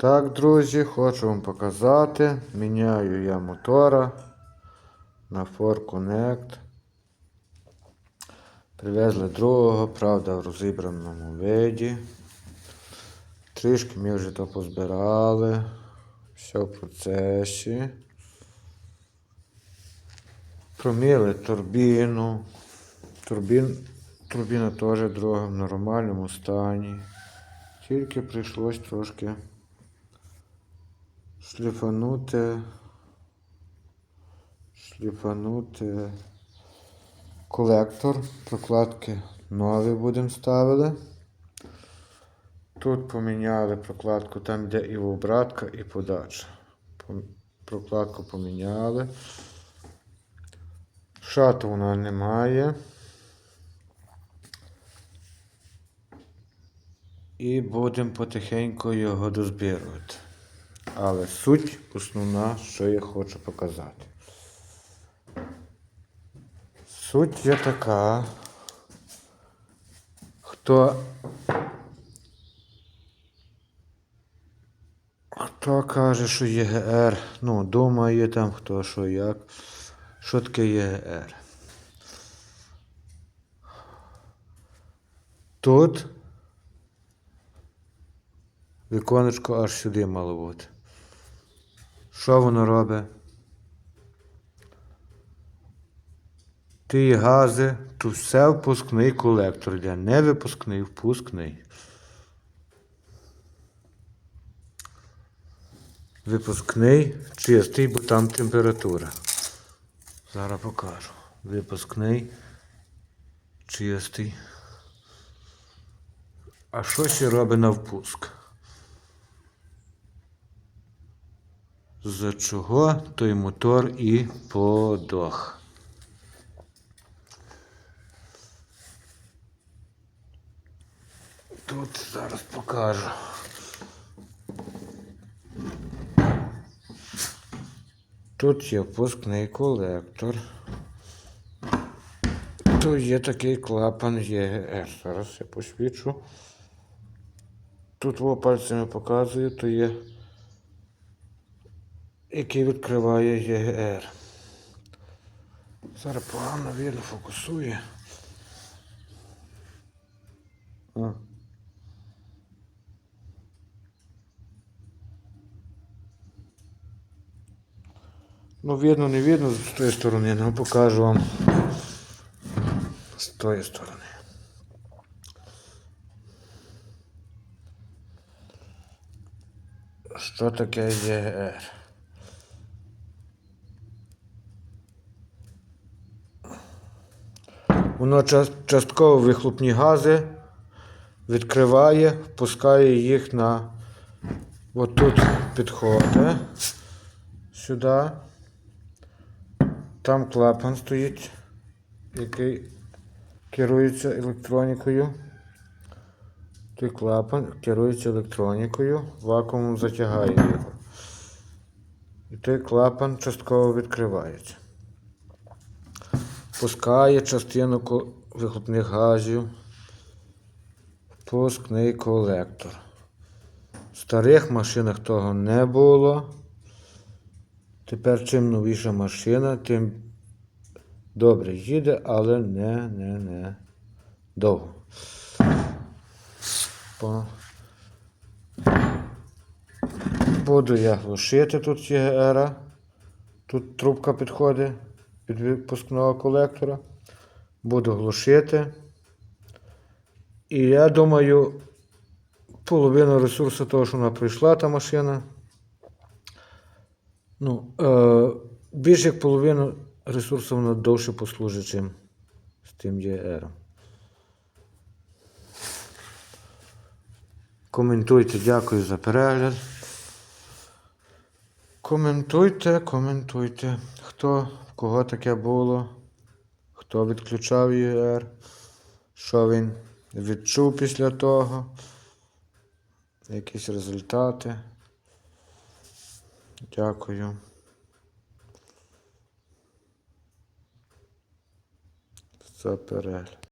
Так, друзі, хочу вам показати. Міняю я мотора на Ford Connect. Привезли другого, правда, в розібраному виді. Трішки ми вже то позбирали. Все в процесі. Проміли турбіну. Турбін, турбіна теж друга в нормальному стані. Тільки прийшлось трошки шліфанути. Шліфанути колектор. Прокладки нові будемо ставили. Тут поміняли прокладку, там де і обратка, і подача. Прокладку поміняли. Шату вона немає. І будемо потихеньку його дозбирувати. Але суть основна, що я хочу показати. Суть є така. Хто Хто каже, що ЄГР, ну, думає там хто що як. Що таке ЄГР? Тут віконечко аж сюди мало бути. Що воно робить? Ті гази, тут все впускний колектор йде, не випускний, впускний. Випускний чистий, бо там температура. Зараз покажу. Випускний чистий. А що ще робить на впуск? За чого той мотор і подох. Тут зараз покажу. Тут є впускний колектор. Тут є такий клапан ЄГР. Зараз я посвічу. Тут пальцями показую, то є, який відкриває ЄГР. Зараз погано видно фокусує. Ну, видно, не видно з тої сторони, але покажу вам з тої сторони. Що таке ЄГР? Воно частково вихлопні гази відкриває, впускає їх на от тут підходить сюди. Там клапан стоїть, який керується електронікою. Той клапан керується електронікою, вакуумом затягає його. І той клапан частково відкривається. Пускає частину вихлопних газів. Впускний колектор. В старих машинах того не було. Тепер чим новіша машина, тим добре їде, але не, не, не довго. По... Буду я глушити тут ЄГР. Тут трубка підходить від випускного колектора. Буду глушити. І я думаю, половину ресурсу того, що вона прийшла, та машина. Ну, е, більше як половину ресурсу вона довше послужить, чим з тим ЄР. Коментуйте, дякую за перегляд. Коментуйте, коментуйте. Хто, в кого таке було, хто відключав ЄР, що він відчув після того, якісь результати. Дякую. За перегляд.